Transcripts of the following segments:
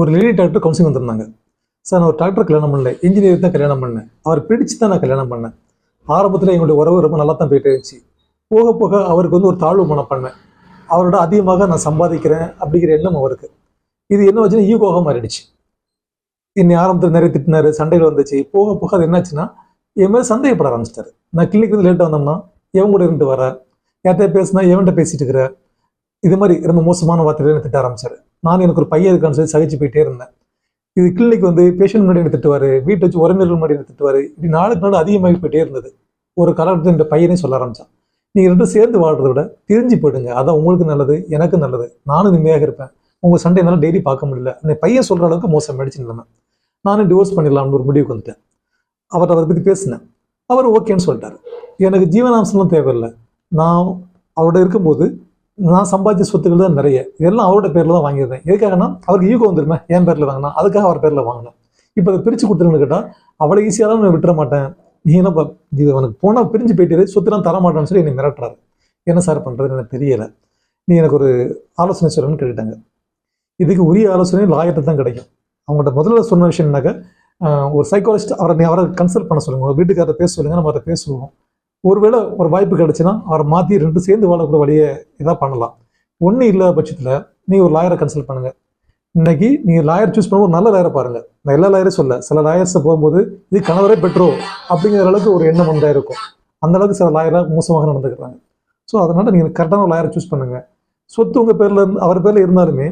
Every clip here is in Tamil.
ஒரு லேடி டாக்டர் கவுன்சிலிங் வந்திருந்தாங்க. சார் நான் ஒரு டாக்டர் கல்யாணம் பண்ணேன் இன்ஜினியர் தான் கல்யாணம் பண்ணேன். அவர் பிடிச்சு தான் நான் கல்யாணம் பண்ணேன். ஆரம்பத்தில் எங்களுடைய உறவு ரொம்ப நல்லா தான் போயிட்டு இருந்துச்சு. போக போக அவருக்கு வந்து ஒரு தாழ்வு மனப்பான்மை. அவரோட அதிகமாக நான் சம்பாதிக்கிறேன் அப்படிங்கிற எண்ணம் அவருக்கு. இது என்ன வச்சுன்னா ஈகோக மாறிடுச்சு. இன்னை ஆரம்பத்தில் நிறைய திட்டினாரு சண்டையில் வந்துச்சு. போக போக அது என்னாச்சுன்னா என் மேலே சந்தேகப்பட ஆரம்பிச்சிட்டாரு. நான் கிளினிக் வந்து லேட்டாக வந்தோம்னா எவன் கூட இருந்து வர யார்கிட்ட பேசினா எவன்கிட்ட பேசிட்டு இருக்கிற இது மாதிரி ரொம்ப மோசமான வார்த்தைகளை திட்ட ஆரம்பிச்சாரு. நான் எனக்கு ஒரு பையன் இருக்கான்னு சொல்லி சகிச்சு போயிட்டே இருந்தேன். இது கிளினிக் வந்து பேஷண்ட் முன்னாடி என்னை திட்டுவார் வீட்டை வச்சு உறவினர்கள் முன்னாடி என்னை திட்டுவார். இப்படி நாளுக்கு நாள் அதிகமாகி போயிட்டே இருந்தது. ஒரு காலகட்டத்தில் இந்த பையனே சொல்ல ஆரம்பிச்சான். நீங்கள் ரெண்டும் சேர்ந்து வாழ்றத விட பிரிஞ்சு போயிடுங்க. அதான் உங்களுக்கு நல்லது எனக்கு நல்லது. நானும் நிம்மதியாக இருப்பேன். உங்கள் சண்டை என்னால் டெய்லி பார்க்க முடியல. அந்த பையன் சொல்கிற அளவுக்கு மோசம் மெடிச்சின் நிலைமை நானும் டிவோர்ஸ் பண்ணிடலாம்னு ஒரு முடிவுக்கு வந்துட்டேன். அவர் அதை பற்றி பேசினேன். அவர் ஓகேன்னு சொல்லிட்டார். எனக்கு ஜீவனாம்சம்லாம் தேவையில்லை. நான் அவரோட இருக்கும்போது நான் சம்பாதிச்ச சொத்துக்கள் தான் நிறைய. இதெல்லாம் அவரோட பேரில் தான் வாங்கியிருந்தேன். எதுக்காகனா அவருக்கு ஈகோ வந்துருமே. என் பேரில் வாங்கினா அதுக்காக அவர் பேரில் வாங்கினேன். இப்போ அதை பிரித்து கொடுத்துருன்னு கேட்டால் அவ்வளோ ஈஸியாக நான் விட்டுற மாட்டேன். நீ என்ன இது உனக்கு போனால் பிரிஞ்சு போயிட்டு சொத்துலாம் தர மாட்டேன்னு சொல்லி என்னை மிரட்டுறாரு. என்ன சார் பண்ணுறது எனக்கு தெரியலை. நீ எனக்கு ஒரு ஆலோசனை சொல்லணும்னு கேட்டுட்டாங்க. இதுக்கு உரிய ஆலோசனை லாயர்கிட்ட தான் கிடைக்கும். அவங்கள்ட்ட முதல்ல சொன்ன விஷயம் என்னக்கா ஒரு சைக்காலஜிஸ்ட் அவரை நீ அவரை கன்சல்ட் பண்ண சொல்லுங்கள் உங்க பேச சொல்லுங்க. நம்ம அதை பேசுவோம். ஒருவேளை ஒரு வாய்ப்பு கிடைச்சுன்னா அவரை மாற்றி ரெண்டு சேர்ந்து வாழக்கூடிய வழியை இதாக பண்ணலாம். ஒன்றும் இல்லாத பட்சத்தில் நீ ஒரு லாயரை கன்சல்ட் பண்ணுங்கள் இன்னைக்கு நீங்கள் லாயர் சூஸ் பண்ண ஒரு நல்ல லாயரை பாருங்கள் நான் எல்லா லாயரும் சொல்ல சில லாயர்ஸை போகும்போது இது கணவரே பெற்றோ அப்படிங்கிற அளவுக்கு ஒரு எண்ணம் வந்தா இருக்கும். அந்த அளவுக்கு சில லாயராக மோசமாக நடந்துக்கிறாங்க. ஸோ அதனால் நீங்கள் கரெக்டான ஒரு லாயரை சூஸ் பண்ணுங்கள் சொத்து உங்கள் பேரில் இருந்து அவர் பேரில் இருந்தாலுமே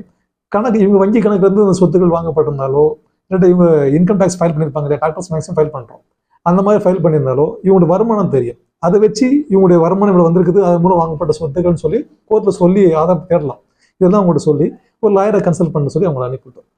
கணக்கு இவங்க வங்கி கணக்குலேருந்து அந்த சொத்துக்கள் வாங்கப்பட்டிருந்தாலோ இல்லாட்டி இவங்க இன்கம் டேக்ஸ் ஃபைல் பண்ணியிருப்பாங்க இல்லையா? டாக்டர்ஸ் மேக்ஸிமம் ஃபைல் பண்ணுறோம் அந்த மாதிரி ஃபைல் பண்ணியிருந்தாலோ இவங்களோட வருமானம் தெரியும். அதை வச்சு இவங்களுடைய வருமானம் இவ்வளோ வந்திருக்குது அது மூலம் வாங்கப்பட்ட சொத்துக்கள்னு சொல்லி கோர்ட்டில் சொல்லி ஆதாரம் தேடலாம். இதெல்லாம் அவங்கள்ட்ட சொல்லி ஒரு லாயரை கன்சல்ட் பண்ண சொல்லி அவங்களை அனுப்பிவிட்டோம்